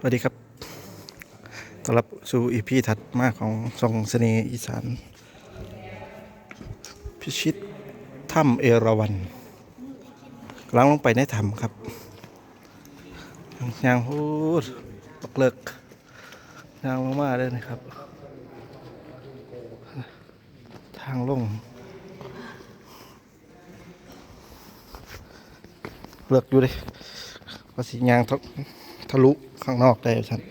สวัสดีครับต้อนรับสู่อีพีถัดมาของซองเสน่ห์อีสาน พิชิตถ้ำเอราวันกำลังลงไปในถ้ำครับยางพูดปักเลิกยางมากๆเลยนะครับ ทางลงเลิกอยู่เลยภาษียางทะลุ ข้างนอกได้ท่าน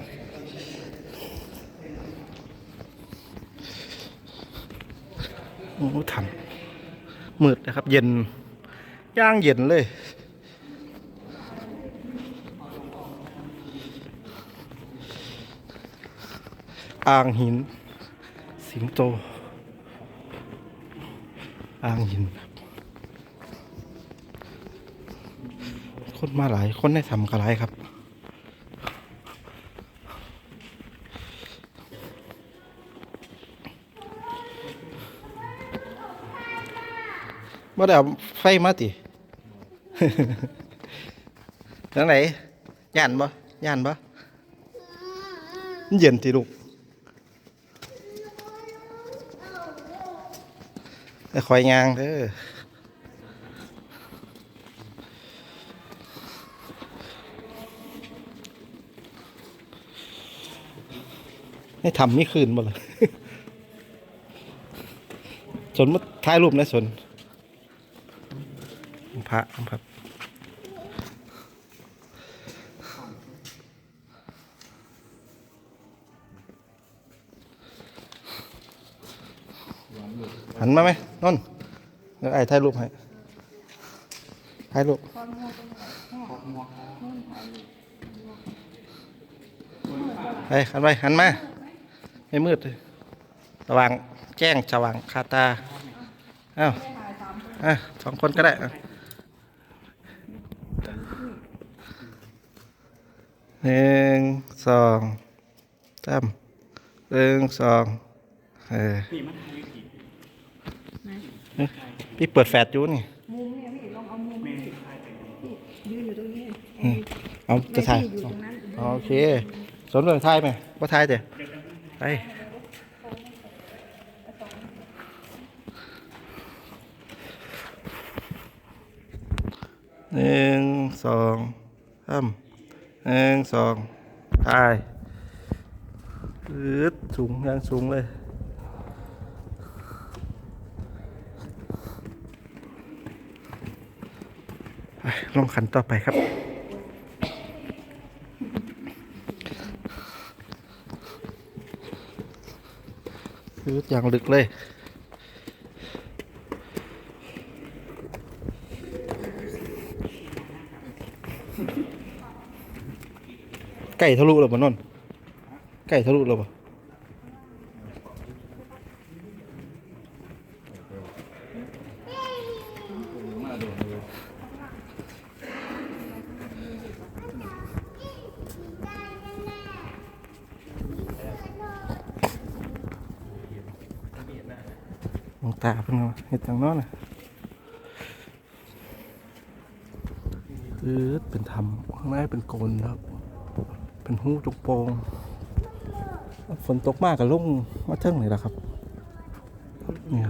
โอ้ทำมืดนะครับ เย็น ย่างเย็นเลยอ่างหิน สิงโตอ่างหิน คนมาหลาย คนได้ทำกันหลายครับ บ่ได้เอาไฟมาติทางไหนย่านบ่ย่านบ่เย็นติลูกคอยยางเด้อให้ทำนี่คืนบ่เลยสนมาถ่ายรูปนะสน พระครับ หันมาไหมนนเดี๋ยวไอ้ถ่ายรูปให้ถ่ายรูปไปหันไปหันมา ไม่มืดเลยสว่างแจ้งสว่างคาตาเอ้าอะสองคนก็ได้อะ หนึ่งสองสามหนึ่งสองเออพี่เปิดแฟลชอยู่นี่มุมเนี่ยพี่ลองเอามุมพี่ยืนอยู่ตรงนี้อืมเอาจะถ่ายอยู่ตรงนั้นอ๋อโอเคสนเรื่องถ่ายไหมว่าถ่ายเดี๋ยวไปหนึ่งสองสาม หนึ่งสองถ่ายอืดสูงยังสูงเลยไปลงขันต่อไปครับคืออย่างลึกเลย ไก่ทะลุแล้วบ่นนไก่ทะลุแล้วบ่มองตาเพิ่นว่าเฮ็ดจังนาะน่ะตืดเป็นธรรมข้างในเป็นโกนครับ เป็นหูจุกโปงฝนตกมากกับลุ่งมาเทิงเลยละครับเนี่ย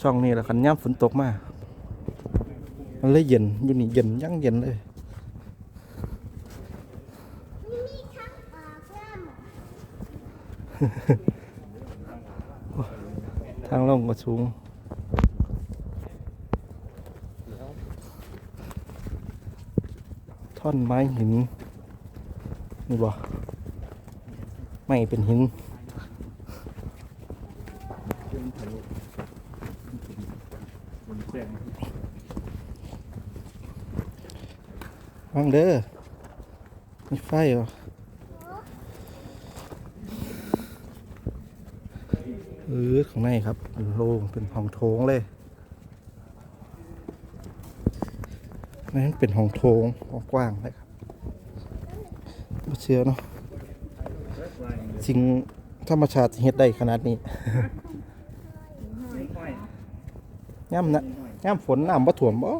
ช่องนี้แหละคันย่ำฝนตกมากมันเลยเย็นอยู่นี่เย็นยั่งเย็นเลยทางลงก็สูงท่อนไม้หิน นี่บ่ไม่เป็นหินฟังเด้อมีไฟเหรอเออข้างในครับเป็นโล่งเป็นห้องโถงเลยนั่นเป็นห้องโถงกว้างๆเลยครับ เชื่อเนาะสิ่งธรรมชาติเฮ็ดได้ขนาดนี้ย่ำนะย่ำฝนน้ำบ่ถ่วมบ่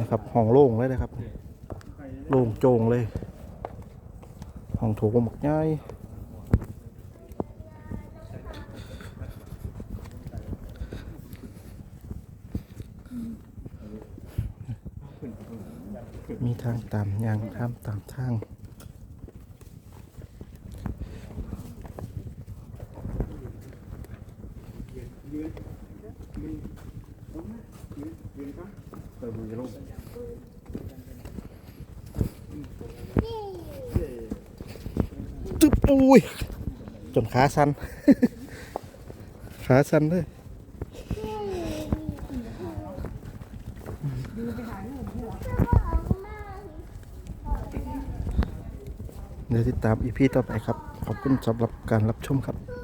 นะครับห้องโล่งเลยนะครับ โล่งโจงเลยห้องโถงหมักง่าย มีทางตามยางทามตามทางเติมมือจะลงตึ๊บอุ้ยจนขาสันขาสันเลย เดี๋ยวติดตามอีพีต่อไปครับ ขอบคุณสำหรับการรับชมครับ